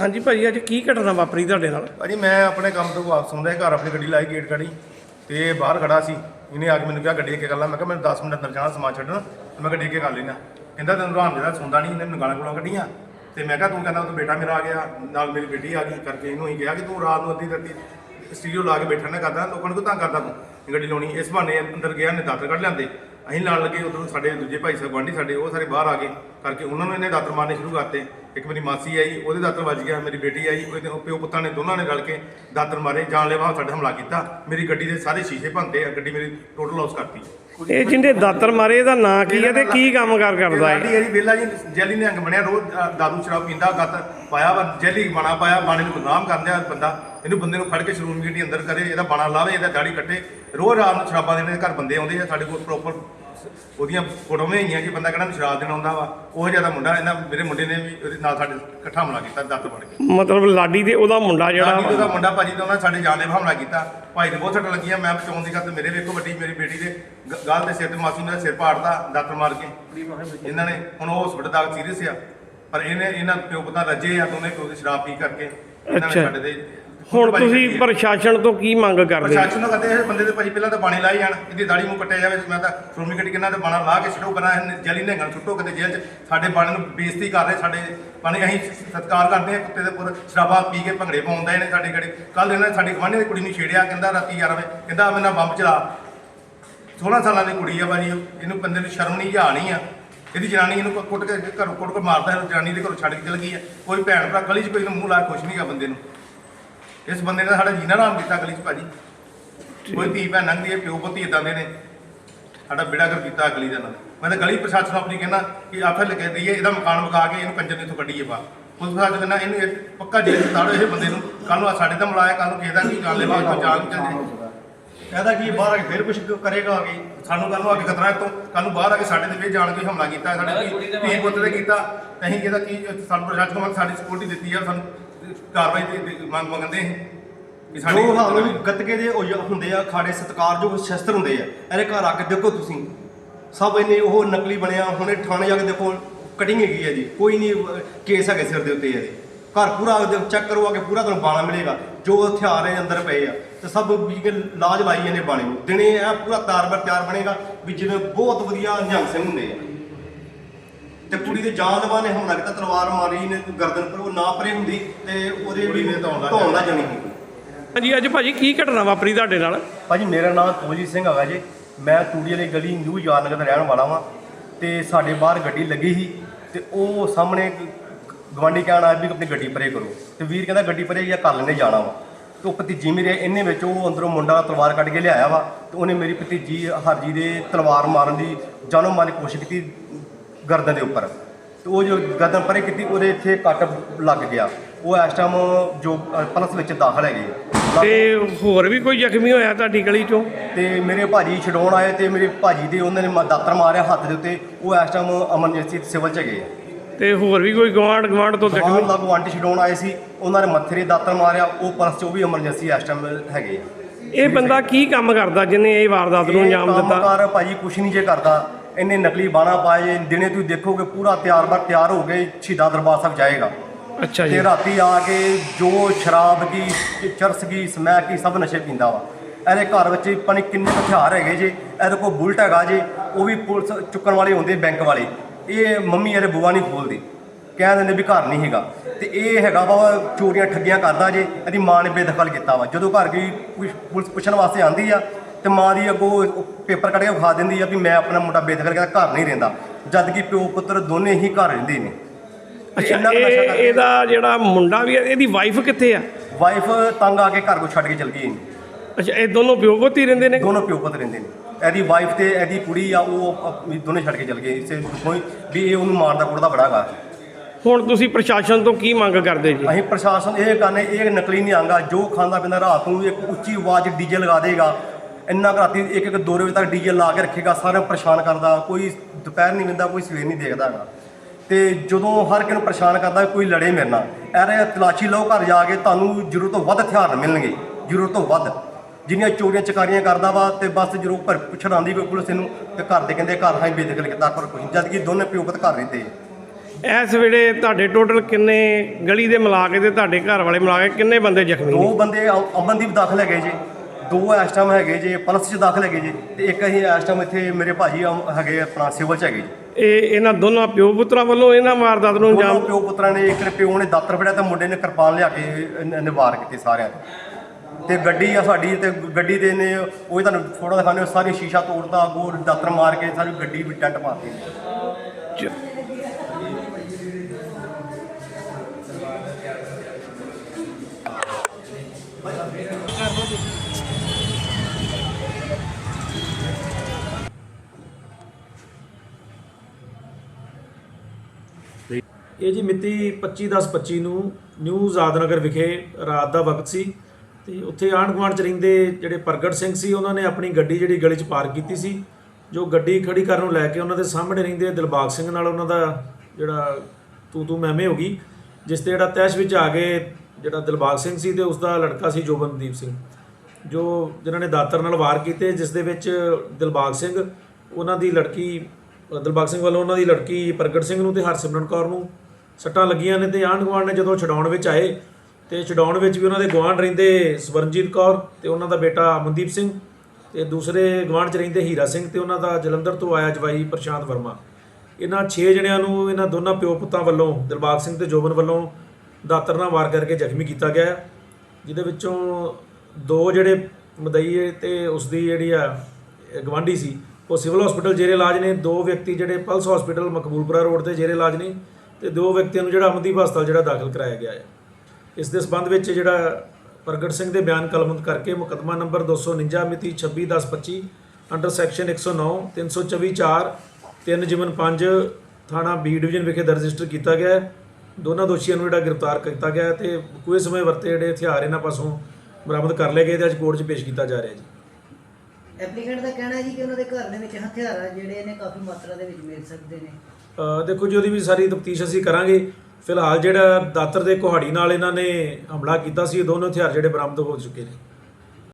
ਹਾਂਜੀ ਭਾਜੀ, ਅੱਜ ਕੀ ਘਟਨਾ ਵਾਪਰੀ ਤੁਹਾਡੇ ਨਾਲ? ਭਾਜੀ, ਮੈਂ ਆਪਣੇ ਕੰਮ ਤੋਂ ਵਾਪਸ ਆਉਂਦਾ ਸੀ, ਘਰ ਆਪਣੀ ਗੱਡੀ ਲਾਈ ਗੇਟ ਖੜੀ ਤੇ ਬਾਹਰ ਖੜਾ ਸੀ। ਇਹਨੇ ਆ ਕੇ ਮੈਨੂੰ ਕਿਹਾ, ਗੱਡੀ ਅੱਗੇ ਕਰ ਲਾ। ਮੈਂ ਕਿਹਾ, ਮੈਨੂੰ 10 ਮਿੰਟ ਅੰਦਰ ਜਾਣਾ, ਸਮਾਨ ਛੱਡਣ। ਤੇ ਮੈਂ ਗੱਡੀ ਅੱਗੇ ਕਰ ਲੈਣਾ ਕਹਿੰਦਾ, ਤੈਨੂੰ ਰਾਮ ਜਿਹੜਾ ਸੁਣਦਾ ਨਹੀਂ, ਇਹਨੇ ਮੈਨੂੰ ਗਾਲਾਂ ਗੋਲਾਂ ਕੱਢੀਆਂ। ਤੇ ਮੈਂ ਕਿਹਾ, ਤੂੰ ਕਹਿੰਦਾ, ਉਹ ਬੇਟਾ ਮੇਰਾ ਆ ਗਿਆ, ਨਾਲ ਮੇਰੀ ਬੇਟੀ ਆ ਗਈ, ਕਰਕੇ ਇਹਨੂੰ ਹੀ ਕਿਹਾ ਕਿ ਤੂੰ ਰਾਤ ਨੂੰ ਅੱਧੀ ਰਾਤੀ ਸਟੀਰੀਓ ਲਾ ਕੇ ਬੈਠਾ ਨਾ ਕਰਦਾ, ਲੋਕਾਂ ਨੂੰ ਕਿਉਂ ਤੰਗ ਕਰਦਾ ਤੂੰ? ਗੱਡੀ ਲਾਉਣੀ, ਇਸ ਬਹਾਨੇ ਅੰਦਰ ਗਿਆ ਨੇ ਦਾਤਰ ਕੱਢ ਲਿਆਂਦੇ। ਅਸੀਂ ਨਾਲ ਲੱਗੇ, ਉਧਰੋਂ ਸਾਡੇ ਦੂਜੇ ਭਾਈ ਸਾਹਿਬ, ਗੁਆਂਢੀ ਸਾਡੇ, ਉਹ ਸਾਰੇ ਬਾਹਰ ਆ ਗਏ, ਕਰਕੇ ਉਹਨਾਂ ਨੂੰ ਇਹਨੇ ਦਾਤਰ ਮਾਰਨੇ ਸ਼ੁਰੂ ਕਰਤੇ। ਇੱਕ ਮੇਰੀ ਮਾਸੀ ਆਈ ਉਹਦੇ ਦਾਤਰ ਵੱਜ ਗਿਆ ਮੇਰੀ ਬੇਟੀ ਆਈ ਉਹਦੇ ਪਿਓ ਪੁੱਤਾਂ ਨੇ ਦੋਨਾਂ ਨੇ ਰਲ ਕੇ ਦਾਤਰ ਮਾਰੇ ਜਾਨਲੇਵਾ ਸਾਡੇ ਹਮਲਾ ਕੀਤਾ। ਮੇਰੀ ਗੱਡੀ ਦੇ ਸਾਰੇ ਸ਼ੀਸ਼ੇ ਭੰਨਤੇ ਆ ਗੱਡੀ ਮੇਰੀ ਟੋਟਲ ਲਾਸ ਕਰਤੀ। ਇਹ ਜਿਹਨੇ ਦਾਤਰ ਮਾਰੇ ਇਹਦਾ ਨਾਂ ਕੀ ਹੈ ਤੇ ਕੀ ਕੰਮ ਕਾਰ ਕਰਦਾ ਹੈ ਇਹਦੀ ਵੇਲਾ ਜੀ ਜੈਲੀ ਨੇ ਅੰਗ ਬਣਿਆ ਰੋਜ਼ ਦਾਰੂ ਸ਼ਰਾਬ ਪੀਂਦਾ ਗੱਤ ਪਾਇਆ ਵਾ ਜੈਲੀ ਬਣਾ ਪਾਇਆ ਬਾਣੇ ਨੂੰ ਬਦਨਾਮ ਕਰਦਿਆ ਬੰਦਾ। ਇਹਨੂੰ ਬੰਦੇ ਨੂੰ ਫੜ ਕੇ ਸ਼ਰੂਨ ਗੱਡੀ ਅੰਦਰ ਕਰੇ ਇਹਦਾ ਬਾਣਾ ਲਾਵੇ ਇਹਦਾ ਦਾੜੀ ਕੱਟੇ। ਰੋਜ਼ ਰਾਤ ਨੂੰ ਸ਼ਰਾਬਾਂ ਦੇਣੇ ਘਰ ਬੰਦੇ ਆਉਂਦੇ ਆ ਸਾਡੇ ਕੋਲ ਪ੍ਰੋਪਰ ਉਹਦੀਆਂ ਫੋਟੋਆਂ ਹੈਗੀਆਂ ਕਿ ਬੰਦਾ ਕਿਹੜਾ ਸ਼ਰਾਬ ਦੇਣ ਆਉਂਦਾ ਵਾ। ਉਹ ਜ਼ਿਆਦਾ ਮੁੰਡਾ ਇਹਨਾਂ ਮੇਰੇ ਮੁੰਡੇ ਨੇ ਵੀ ਉਹਦੇ ਨਾਲ ਸਾਡੇ ਇਕੱਠਾ ਹਮਲਾ ਕੀਤਾ ਦੱਤ ਬਣ ਕੇ। ਮਤਲਬ ਲਾਡੀ ਦੇ ਉਹਦਾ ਮੁੰਡਾ ਜਿਹੜਾ ਜਿਹੜਾ ਉਹਦਾ ਮੁੰਡਾ ਭਾਜੀ ਤੋਂ ਉਹਨਾਂ ਸਾਡੇ ਜਾਨ ਦੇ ਹਮਲਾ ਕੀਤਾ। ਭਾਈ ਦੇ ਬਹੁਤ ਸੱਟ ਲੱਗੀਆਂ ਮੈਂ ਬਚਾਉਣ ਦੀ ਗੱਲ ਮੇਰੇ ਵੇਖੋ ਵੱਡੀ ਮੇਰੀ ਬੇਟੀ ਦੇ ਗ- ਗਾਲ ਦੇ ਸਿਰ ਤੇ ਮਾਸੂਮ ਦਾ ਸਿਰ ਪਾੜਦਾ ਦਾਤਰ ਮਾਰ ਕੇ। ਇਹਨਾਂ ਨੇ ਹੁਣ ਉਹ ਹਸਪਤਾਲ ਦਾ ਸੀਰੀਅਸ ਆ। ਪਰ ਇਹਨੇ ਇਹਨਾਂ ਪਿਓ ਪੁੱਤਾਂ ਰੱਜੇ ਆ ਦੋਨੇ ਪਿਓ ਦੀ ਸ਼ਰਾਬ ਪੀ ਕਰਕੇ। ਇਹਨਾਂ ਅੱਛਾ। ਨੇ ਸਾਡੇ ਦੇ ਹੁਣ ਤੁਸੀਂ ਆ। ਪ੍ਰਸ਼ਾਸਨ ਤੋਂ ਕੀ ਮੰਗ ਕਰਦੇ? ਪ੍ਰਸ਼ਾਸਨ ਨੂੰ ਕਹਿੰਦੇ ਇਹ ਬੰਦੇ ਦੇ ਭਾਜੀ ਪਹਿਲਾਂ ਤਾਂ ਬਾਣੀ ਲਾਈ ਜਾਣ ਇਹਦੀ ਦਾੜੀ ਮੂੰਹ ਕੱਟਿਆ ਜਾਵੇ ਮੈਂ ਤਾਂ ਸ਼੍ਰੋਮਣੀ ਕਮੇਟੀ ਕਿੰਨਾ ਤੇ ਬਾਣਾ ਲਾ ਕੇ ਛੱਡੋ ਕਰਾਂ ਜਲੀ ਨੇਗਣ ਛੁੱਟੋ ਕਿਤੇ ਜੇਲ੍ਹ 'ਚ ਸਾਡੇ ਬਾਣੇ ਨੂੰ ਬੇਇੱਜ਼ਤੀ ਕਰ ਰਹੇ ਸਾਡੇ ਬਾਣੇ ਅਸੀਂ ਸਤਿਕਾਰ ਕਰਦੇ ਹਾਂ ਕੁੱਤੇ ਦੇ ਪੁਰ ਸ਼ਰਾਬਾਂ ਪੀ ਕੇ ਭੰਗੜੇ ਪਾਉਂਦਾ ਇਹਨੇ ਸਾਡੀ ਗੜੀ। ਕੱਲ ਇਹਨਾਂ ਨੇ ਸਾਡੀ ਗਵਾਂਢੀ ਦੀ ਕੁੜੀ ਨੂੰ ਛੇੜਿਆ ਕਹਿੰਦਾ ਰਾਤੀ 11 ਵਜੇ ਕਹਿੰਦਾ ਮੇਰੇ ਨਾਲ ਬੰਬ ਚਲਾ। 16 ਸਾਲਾਂ ਦੀ ਕੁੜੀ ਆ ਭਾਜੀ ਇਹਨੂੰ ਬੰਦੇ ਨੂੰ ਸ਼ਰਮ ਨਹੀਂ ਨਹੀਂ ਆ। ਇਹਦੀ ਜਨਾਨੀ ਇਹਨੂੰ ਕੁੱਟ ਕੇ ਘਰੋਂ ਕੁੱਟ ਕੇ ਮਾਰਦਾ ਹੈ ਜਨਾਨੀ ਦੇ ਘਰੋਂ ਛੱਡ ਕੇ ਚਲ ਗਈ ਆ। ਕੋਈ ਭੈਣ ਭਰਾ ਗਲੀ 'ਚ ਕੋਈ ਨੂੰ ਮੂੰਹ ਲਾ ਕੇ ਖੁਸ਼ ਨਹੀਂ ਗਾ ਬੰਦੇ ਨੂੰ। ਇਸ ਬੰਦੇ ਨੇ ਸਾਡਾ ਜੀਣਾ ਆਰਾਮ ਕੀਤਾ ਗਲੀ 'ਚ ਭਾਜੀ। ਕੋਈ ਧੀ ਭੈਣ ਲੰਘਦੀ ਹੈ ਪਿਓ ਪੁੱਤੀ ਇਦਾਂ ਦੇ ਨੇ। ਸਾਡਾ ਬੇੜਾ ਕਰ ਕੀਤਾ ਅਗਲੀ ਦਾ ਨਾਲ ਮੈਂ ਤਾਂ ਗਲੀ ਪ੍ਰਸ਼ਾਸਨ ਨੂੰ ਆਪਣੀ ਕਹਿੰਦਾ ਕਿ ਆਫਰ ਲਗਾ ਦਈਏ ਇਹਦਾ ਮਕਾਨ ਵਿਕਾ ਕੇ ਇਹਨੂੰ ਕੰਜਰ ਦੇ ਇੱਥੋਂ ਕੱਢੀਏ ਬਾਹਰ। ਪੁਲਿਸ ਪ੍ਰਸ਼ਾਸਨ ਕਹਿੰਦਾ ਇਹਨੂੰ ਇਹ ਪੱਕਾ ਜੇਲ੍ਹ 'ਚ ਤਾੜੋ ਇਹ ਬੰਦੇ ਨੂੰ। ਕੱਲ ਨੂੰ ਸਾਡੇ ਤਾਂ ਮਲਾਇਆ ਕੱਲ ਨੂੰ ਕਿਸੇ ਦਾ ਕੀ ਕਰ ਲੈ ਬਾਅਦ ਜਾਣ ਚੱਲ ਜੇ ਕਹਿੰਦਾ ਕਿ ਬਾਹਰ ਆ ਕੇ ਫਿਰ ਕੁਝ ਕਰੇਗਾ ਆ ਕੇ। ਸਾਨੂੰ ਕੱਲ ਨੂੰ ਆ ਕੇ ਖਤਰਾ ਹੈ ਤੋਂ ਕੱਲ ਨੂੰ ਬਾਹਰ ਆ ਕੇ ਸਾਡੇ ਤੇ ਫਿਰ ਜਾਣ ਕੇ ਹਮਲਾ ਕੀਤਾ ਸਾਡੇ ਧੀ ਧੀ ਪੁੱਤ ਤੇ ਕੀਤਾ। ਅਸੀਂ ਕਿਹਦਾ ਕੀ ਸਾਨੂੰ ਪ੍ਰਸ਼ਾਸਨ ਨੂੰ ਸਾਡੀ ਸਕਿਉਰਟੀ ਦਿੱਤੀ ਆ ਸਾਨੂੰ। ਕਾਰਵਾਈ ਦੀ ਮੰਗ ਮੰਗਦੇ ਕਿ ਸਾਡੀ ਜੋ ਹਾਲ ਗੱਤਕੇ ਦੇ ਉਹ ਜ- ਹੁੰਦੇ ਆ ਖਾੜੇ ਸਤਕਾਰਯੋਗ ਸ਼ਸਤਰ ਹੁੰਦੇ ਆ ਇਹਦੇ ਘਰ ਆ ਕੇ ਦੇਖੋ ਤੁਸੀਂ। ਸਭ ਇਹਨੇ ਉਹ ਨਕਲੀ ਬਣਿਆ ਹੁਣੇ ਥਾਣੇ ਜਾ ਕੇ ਦੇਖੋ ਕਟਿੰਗ ਹੈਗੀ ਹੈ ਜੀ। ਕੋਈ ਨਹੀਂ ਕੇਸ ਹੈਗੇ ਸਿਰ ਦੇ ਉੱਤੇ ਇਹਦੇ। ਘਰ ਪੂਰਾ ਚੈੱਕ ਕਰੋ ਆ ਕੇ ਪੂਰਾ ਤੁਹਾਨੂੰ ਬਾਣਾ ਮਿਲੇਗਾ ਜੋ ਹਥਿਆਰ ਇਹ ਅੰਦਰ ਪਏ ਆ। ਤੇ ਸਭ ਵੀ ਲਾਜ ਲਾਈ ਇਹਨੇ ਬਾਣੇ ਨੂੰ। ਦਿਨੇ ਇਹ ਪੂਰਾ ਤਾਰ-ਬਰ ਤਿਆਰ ਬਣੇਗਾ ਵੀ ਜਿਵੇਂ ਬਹੁਤ ਵਧੀਆ ਨਿਹੰਗ ਸਿੰਘ ਹੁੰਦੇ ਆ। ਕੁੜੀ ਦੇ ਜਾਨਲੇਵਾ ਨੇ ਹਮਲਾ ਕੀਤਾ ਤਲਵਾਰ ਮਾਰੀ ਨੇ ਗਰਦਨ ਪਰ ਉਹ ਨਾ ਪਰੇ ਹੁੰਦੀ ਤੇ ਉਹਦੇ ਵੀ ਨੇ ਧੌਣ ਲੱਗ ਜਾਣੀ। ਸੀ। ਹਾਂਜੀ ਅੱਜ ਭਾਜੀ ਕੀ ਘਟਨਾ ਵਾਪਰੀ ਤੁਹਾਡੇ ਨਾਲ? ਭਾਜੀ ਮੇਰਾ ਨਾਮ ਤੋਜੀਤ ਸਿੰਘ ਹੈਗਾ ਜੀ। ਮੈਂ ਤੂੜੀ ਵਾਲੀ ਗਲੀ ਨਿਊ ਯਾਦਨਗਰ ਦਾ ਰਹਿਣ ਵਾਲਾ ਵਾਂ ਤੇ ਸਾਡੇ ਬਾਹਰ ਗੱਡੀ ਲੱਗੀ ਸੀ ਤੇ ਉਹ ਸਾਹਮਣੇ ਗਵਾਂਢੀ ਕਹਿਣ ਆਇਆ ਵੀ ਆਪਣੀ ਗੱਡੀ ਪਰੇ ਕਰੋ। ਤੇ ਵੀਰ ਕਹਿੰਦਾ ਗੱਡੀ ਪਰੇ ਜਾਂ ਕਰ ਲੈਣੇ ਜਾਣਾ ਵਾ। ਤੇ ਉਹ ਭਤੀਜੀ ਮੇਰੇ ਇੰਨੇ ਵਿੱਚ ਉਹ ਅੰਦਰੋਂ ਮੁੰਡਾ ਤਲਵਾਰ ਕੱਢ ਕੇ ਲਿਆਇਆ ਵਾ ਤੇ ਉਹਨੇ ਮੇਰੀ ਭਤੀਜੀ ਹਰਜੀ ਦੇ ਤਲਵਾਰ ਮਾਰਨ ਦੀ ਜਾਨੋਂ ਮਾਰਨ ਦੀ ਕੋਸ਼ਿਸ਼ ਕੀਤੀ ਗਰਦਨ ਦੇ ਉੱਪਰ। ਤੇ ਉਹ ਜੋ ਗਰਦਨ ਪਰੇ ਕੀਤੀ ਉਹਦੇ ਇੱਥੇ ਕੱਟ ਲੱਗ ਗਿਆ। ਉਹ ਇਸ ਟਾਈਮ ਜੋ ਪਲਸ ਵਿੱਚ ਦਾਖਲ ਹੈਗੇ ਆ। ਤੇ ਹੋਰ ਵੀ ਕੋਈ ਜ਼ਖਮੀ ਹੋਇਆ ਤੁਹਾਡੀ ਗਲੀ ਚੋਂ? ਤੇ ਮੇਰੇ ਭਾਜੀ ਛਡਾਉਣ ਆਏ ਤੇ ਮੇਰੇ ਭਾਜੀ ਦੇ ਉਹਨਾਂ ਨੇ ਮ- ਦਾਤਰ ਮਾਰਿਆ ਹੱਥ ਦੇ ਉੱਤੇ। ਉਹ ਇਸ ਟਾਈਮ ਐਮਰਜੈਂਸੀ ਸਿਵਲ ਚ ਗਏ ਤੇ ਹੋਰ ਵੀ ਕੋਈ ਗਵਾਂਢ ਗਵਾਂਢ ਤੋਂ ਜ਼ਖਮੀ? ਲਾਗੂ ਆਂਟੀ ਛਡਾਉਣ ਆਏ ਸੀ। ਉਹਨਾਂ ਨੇ ਮੱਥੇ 'ਤੇ ਦਾਤਰ ਮਾਰਿਆ। ਉਹ ਪਰਸ 'ਚ ਉਹ ਵੀ ਐਮਰਜੈਂਸੀ ਇਸ ਟਾਈਮ ਹੈਗੇ ਆ। ਇਹ ਬੰਦਾ ਕੀ ਕੰਮ ਕਰਦਾ ਜਿਹਨੇ ਇਹ ਵਾਰਦਾਤ ਨੂੰ ਅੰਜਾਮ ਦਿੱਤਾ? ਕੰਮਕਾਰ ਭਾਜੀ ਕੁਛ ਨਹੀਂ ਜੇ ਕਰਦਾ। ਇਹਨੇ ਨਕਲੀ ਬਾਣਾ ਪਾਏ ਦਿਨੇ ਤੁਸੀਂ ਦੇਖੋਗੇ ਪੂਰਾ ਤਿਆਰ ਬਰ ਤਿਆਰ ਹੋ ਕੇ ਸ਼ਹੀਦਾਂ ਦਰਬਾਰ ਸਾਹਿਬ ਜਾਏਗਾ। ਅੱਛਾ ਜੀ। ਤੇ ਰਾਤੀ ਆ ਕੇ ਜੋ ਸ਼ਰਾਬ ਕੀ ਚਰਸ ਕੀ ਸਮੈਕ ਕੀ ਸਭ ਨਸ਼ੇ ਪੀਂਦਾ ਵਾ। ਇਹਦੇ ਘਰ ਵਿੱਚ ਪਣੀ ਕਿੰਨੇ ਹਥਿਆਰ ਹੈਗੇ ਜੇ ਇਹਦੇ ਕੋਲ ਬੁਲਟ ਹੈਗਾ ਜੇ ਉਹ ਵੀ ਪੁਲਿਸ ਚੁੱਕਣ ਵਾਲੇ ਹੁੰਦੇ ਬੈਂਕ ਵਾਲੇ। ਇਹ ਮੰਮੀ ਇਹਦੇ ਬੁਆ ਨਹੀਂ ਖੋਲਦੀ। ਕਹਿ ਦਿੰਦੇ ਵੀ ਘਰ ਨਹੀਂ ਹੈਗਾ। ਤੇ ਇਹ ਹੈਗਾ ਵਾ ਚੋਰੀਆਂ ਠੱਗੀਆਂ ਕਰਦਾ ਜੇ ਇਹਦੀ ਮਾਂ ਨੇ ਬੇਦਖਲ ਕੀਤਾ ਵਾ। ਜਦੋਂ ਘਰ ਗਈ ਪੁਲਿਸ ਪੁੱਛਣ ਵਾਸਤੇ ਆਂਦੀ ਆ ਤੇ ਮਾਂ ਦੀ ਅੱਗੋਂ ਪੇਪਰ ਕੱਢ ਕੇ ਵਿਖਾ ਦਿੰਦੀ ਆ ਵੀ ਮੈਂ ਆਪਣਾ ਮੁੰਡਾ ਬੇਦਖਲ ਕਰਦਾ ਘਰ ਨਹੀਂ ਰਹਿੰਦਾ। ਜਦ ਕਿ ਪਿਓ ਪੁੱਤਰ ਦੋਨੇ ਹੀ ਘਰ ਰਹਿੰਦੇ ਨੇ। ਅੱਛਾ ਇਹ ਕਰਕੇ- ਇਹਦਾ ਜਿਹੜਾ ਮੁੰਡਾ ਵੀ ਹੈ ਇਹਦੀ ਵਾਈਫ ਕਿੱਥੇ ਆ? ਵਾਈਫ ਤੰਗ ਆ ਕੇ ਘਰ ਕੋ ਛੱਡ ਕੇ ਚਲ ਗਈ। ਅੱਛਾ ਇਹ ਦੋਨੋਂ ਪਿਓ ਪੁੱਤ ਹੀ ਰਹਿੰਦੇ ਨੇ? ਦੋਨੋਂ ਪਿਓ ਪੁੱਤ ਰਹਿੰਦੇ ਨੇ। ਇਹਦੀ ਵਾਈਫ ਤੇ ਇਹਦੀ ਕੁੜੀ ਆ ਉਹ ਦੋਨੇ ਛੱਡ ਕੇ ਚਲ ਗਏ। ਇਸੇ ਕੋਈ ਵੀ ਇਹ ਉਹਨੂੰ ਮਾਰਦਾ ਕੁੱਟਦਾ ਬੜਾਗਾ ਹੁਣ ਤੁਸੀਂ ਪ੍ਰਸ਼ਾਸਨ ਤੋਂ ਕੀ ਮੰਗ ਕਰਦੇ ਜੀ? ਅਸੀਂ ਪ੍ਰਸ਼ਾਸਨ ਇਹ ਕਰਨੇ ਇਹ ਨਕਲੀ ਨਹੀਂ ਆਂਗਾ ਜੋ ਖਾਂਦਾ ਪੀਂਦਾ ਰਾਤ ਨੂੰ ਇੱਕ ਉੱਚੀ ਆਵਾਜ਼ ਡੀਜੇ ਲਗਾ ਦੇਗਾ। ਇੰਨਾ ਕੁ ਰਾਤੀ ਇੱਕ ਇੱਕ ਦੋ ਵਜੇ ਤੱਕ ਡੀਜੇ ਲਾ ਕੇ ਰੱਖੇਗਾ ਸਾਰਿਆਂ ਨੂੰ ਪਰੇਸ਼ਾਨ ਕਰਦਾ ਕੋਈ ਦੁਪਹਿਰ ਨਹੀਂ ਮਿਲਦਾ ਕੋਈ ਸਵੇਰ ਨਹੀਂ ਦੇਖਦਾ ਹੈਗਾ। ਤੇ ਜਦੋਂ ਹਰ ਇੱਕ ਨੂੰ ਪਰੇਸ਼ਾਨ ਕਰਦਾ ਕੋਈ ਲੜੇ ਮੇਰੇ ਨਾਲ ਐਰੇ ਤਲਾਸ਼ੀ ਲਓ ਘਰ ਜਾ ਕੇ ਤੁਹਾਨੂੰ ਜ਼ਰੂਰਤ ਤੋਂ ਵੱਧ ਹਥਿਆਰ ਮਿਲਣਗੇ ਜ਼ਰੂਰਤ ਤੋਂ ਵੱਧ। ਜਿੰਨੀਆਂ ਚੋਰੀਆਂ ਚਕਾਰੀਆਂ ਕਰਦਾ ਵਾ ਤੇ ਬਸ ਜਦੋਂ ਪਰ ਪੁੱਛਣ ਆਉਂਦੀ ਕੋਈ ਪੁਲਿਸ ਇਹਨੂੰ ਤੇ ਘਰ ਦੇ ਕਹਿੰਦੇ ਘਰ ਹਾਂ ਬੇਦਖਲ ਕੀਤਾ ਪਰ ਕੁਝ ਜਦ ਕਿ ਦੋਨੇ ਪਿਓ ਪੁੱਤ ਘਰ ਰਹਿੰਦੇ। ਇਸ ਵੇਲੇ ਤੁਹਾਡੇ ਟੋਟਲ ਕਿੰਨੇ ਗਲੀ ਦੇ ਮਿਲਾ ਕੇ ਤੇ ਤੁਹਾਡੇ ਘਰ ਵਾਲੇ ਮਿਲਾ ਕੇ ਕਿੰਨੇ ਬੰਦੇ ਜ਼ਖਮੀ ਦੋ ਨੇ ਬੰਦੇ ਅ- ਅਮਨਦੀਪ ਦਾਖਲ ਹੈਗੇ ਜੀ। ਦੋ ਇਸ ਟਾਈਮ ਹੈਗੇ ਜੀ ਪਲਸ 'ਚ ਦਾਖਲ ਹੈਗੇ ਜੀ ਤੇ ਇੱਕ ਅਸੀਂ ਇਸ ਟਾਈਮ ਇੱਥੇ ਮੇਰੇ ਭਾਜੀ ਅਮ- ਹੈਗੇ ਆਪਣਾ ਸਿਵਲ 'ਚ ਹੈਗੇ ਜੀ। ਇਹ ਇਹਨਾਂ ਦੋਨਾਂ ਪਿਓ ਪੁੱਤਰਾਂ ਵੱਲੋਂ ਇਹਨਾਂ ਵਾਰਦਾਤ ਨੂੰ ਦੋਨੋਂ ਅੰਜਾਮ ਪਿਓ ਪੁੱਤਰਾਂ ਨੇ ਇੱਕ ਨੇ ਪਿਓ ਨੇ ਦਾਤਰ ਫੜਿਆ ਤੇ ਮੁੰਡੇ ਨੇ ਕਿਰਪਾਨ ਲਿਆ ਕੇ ਇਹਨੇ- ਇਹਨੇ ਵਾਰ ਕੀਤੇ ਸਾਰਿਆਂ ਤੇ ਤੇ ਗੱਡੀ ਆ ਸਾਡੀ ਤੇ ਗੱਡੀ ਦੇ ਨੇ ਉਹ ਤੁਹਾਨੂੰ ਫੋਟੋ ਦਿਖਾਣੇ ਸਾਰੀ ਸ਼ੀਸ਼ਾ ਤੋੜਦਾ ਅੱਗੋਂ ਦਾਤਰ ਮਾਰ ਕੇ ਸਾਰੀ ਗੱਡੀ ਵੀ ਟੈਂਟ ਮਾਰਤੀ। ਚ- ਇਹ ਜੀ ਮਿਤੀ 25/10/25 ਨੂੰ ਨਿਊ ਆਜ਼ਾਦਨਗਰ ਵਿਖੇ ਰਾਤ ਦਾ ਵਕਤ ਸੀ ਤੇ ਉੱਥੇ ਆਂਢ ਗੁਆਂਢ ਚ ਰਹਿੰਦੇ ਜਿਹੜੇ ਪ੍ਰਗਟ ਸਿੰਘ ਸੀ, ਉਹਨਾਂ ਨੇ ਆਪਣੀ ਗੱਡੀ ਜਿਹੜੀ ਗਲੀ 'ਚ ਪਾਰਕ ਕੀਤੀ ਸੀ, ਜੋ ਗੱਡੀ ਖੜੀ ਕਰਨ ਨੂੰ ਲੈ ਕੇ ਉਹਨਾਂ ਦੇ ਸਾਹਮਣੇ ਰਹਿੰਦੇ ਦਿਲਬਾਗ ਸਿੰਘ ਨਾਲ ਉਹਨਾਂ ਦਾ ਜਿਹੜਾ ਤੂੰ ਤੂੰ ਮੈਮੇ ਹੋ ਗਈ, ਜਿਸ ਤੇ ਜਿਹੜਾ ਤੈਸ਼ ਵਿੱਚ ਆ ਗਏ ਜਿਹੜਾ ਦਿਲਬਾਗ ਸਿੰਘ ਸੀ ਤੇ ਉਸ ਦਾ ਲੜਕਾ ਸੀ ਜੋਬਨਦੀਪ ਸਿੰਘ, ਜੋ ਜਿਨ੍ਹਾਂ ਨੇ ਦਾਤਰ ਨਾਲ ਵਾਰ ਕੀਤੇ, ਜਿਸ ਦੇ ਵਿੱਚ ਦਿਲਬਾਗ ਸਿੰਘ, ਉਹਨਾਂ ਦੀ ਲੜਕੀ ਦਿਲਬਾਗ ਸਿੰਘ ਵੱਲੋਂ ਉਹਨਾਂ ਦੀ ਲੜਕੀ ਪ੍ਰਗਟ ਸਿੰਘ ਨੂੰ ਤੇ ਹਰਸਿਮਰਨ ਕੌਰ ਨੂੰ ਸੱਟਾਂ ਲੱਗੀਆਂ ਨੇ ਤੇ ਆਂਢ ਗੁਆਂਢ ਨੇ ਜਦੋਂ ਛਡਾਉਣ ਵਿੱਚ ਆਏ ਤੇ ਛਡਾਉਣ ਵਿੱਚ ਵੀ ਉਹਨਾਂ ਦੇ ਗੁਆਂਢ ਰਹਿੰਦੇ ਸਵਰਨਜੀਤ ਕੌਰ ਤੇ ਉਹਨਾਂ ਦਾ ਬੇਟਾ ਅਮਨਦੀਪ ਸਿੰਘ ਤੇ ਦੂਸਰੇ ਗੁਆਂਢ 'ਚ ਰਹਿੰਦੇ ਹੀਰਾ ਸਿੰਘ ਤੇ ਉਹਨਾਂ ਦਾ ਜਲੰਧਰ ਤੋਂ ਆਇਆ ਜਵਾਈ ਪ੍ਰਸ਼ਾਂਤ ਵਰਮਾ। ਇਹਨਾਂ 6 ਜਣਿਆਂ ਨੂੰ ਇਹਨਾਂ ਦੋਨਾਂ ਪਿਓ ਪੁੱਤਾਂ ਵੱਲੋਂ ਦਿਲਬਾਗ ਸਿੰਘ ਤੇ ਜੋਬਨ ਵੱਲੋਂ ਦਾਤਰ ਨਾਲ ਵਾਰ ਕਰਕੇ ਜ਼ਖਮੀ ਕੀਤਾ ਗਿਆ ਜਿਹਦੇ ਵਿੱਚੋਂ ਦੋ ਜਿਹੜੇ ਮਦਈਏ ਤੇ ਉਸ ਦੀ ਜਿਹੜੀ ਆ ਗਵਾਂਢੀ ਸੀ ਉਹ ਸਿਵਲ ਹਸਪੀਟਲ ਜੇਰੇ ਇਲਾਜ ਨੇ, ਦੋ ਵਿਅਕਤੀ ਜਿਹੜੇ ਪਲਸ ਹਸਪੀਟਲ ਮਕਬੂਲਪੁਰਾ ਰੋਡ ਤੇ ਜੇਰੇ ਇਲਾਜ ਨੇ ਤੇ ਦੋ ਵਿਅਕਤੀਆਂ ਨੂੰ ਜਿਹੜਾ ਅਮਨਦੀਪ ਹਸਪਤਾਲ ਜਿਹੜਾ ਦਾਖਲ ਕਰਾਇਆ ਗਿਆ ਹੈ। ਇਸ ਦੇ ਸਬੰਧ ਵਿੱਚ ਜਿਹੜਾ ਪ੍ਰਗਟ ਸਿੰਘ ਦੇ ਬਿਆਨ ਕਲਮਬੰਦ ਕਰਕੇ ਮੁਕੱਦਮਾ ਨੰਬਰ 249 ਮਿਤੀ 26/10/25 ਅੰਡਰ ਸੈਕਸ਼ਨ 109 324 4 3 ਜਿਵਨ 5 ਥਾਣਾ ਬੀ ਡਿਵੀਜ਼ਨ ਵਿਖੇ ਦਰਜ ਰਜਿਸਟਰ ਕੀਤਾ ਗਿਆ ਹੈ। ਦੋਨਾਂ ਦੋਸ਼ੀਆਂ ਨੂੰ ਜਿਹੜਾ ਗ੍ਰਿਫਤਾਰ ਕੀਤਾ ਗਿਆ ਹੈ ਤੇ ਕੋਈ ਸਮੇਂ ਵਰਤੇ ਜਿਹੜੇ ਹਥਿਆਰ ਇਹਨਾਂ ਪਾਸੋਂ ਬਰਾਮਦ ਕਰ ਲਏ ਗਏ ਤੇ ਅੱਜ ਕੋਰਟ 'ਚ ਪੇਸ਼ ਕੀਤਾ ਜਾ ਰਿਹਾ ਜੀ। ਐਪਲੀਕੈਂਟ ਦਾ ਕਹਿਣਾ ਹੈ ਜੀ ਕਿ ਉਹਨਾਂ ਦੇ ਘਰ ਦੇ ਵਿੱਚ ਹਥਿਆਰ ਆ ਜਿਹੜੇ ਨੇ ਕਾਫੀ ਮਾਤਰਾ ਦੇ ਵਿੱਚ ਮਿਲ ਸਕਦੇ ਨੇ। ਅ, ਦੇਖੋ ਜੀ ਉਹਦੀ ਵੀ ਸਾਰੀ ਤਫਤੀਸ਼ ਅਸੀਂ ਕਰਾਂਗੇ। ਫਿਲਹਾਲ ਜਿਹੜਾ ਦਾਤਰ ਦੇ ਕੁਹਾੜੀ ਨਾਲ ਇਹਨਾਂ ਨੇ ਹਮਲਾ ਕੀਤਾ ਸੀ ਇਹ ਦੋਨੋਂ ਹਥਿਆਰ ਜਿਹੜੇ ਬਰਾਮਦ ਹੋ ਚੁੱਕੇ ਨੇ।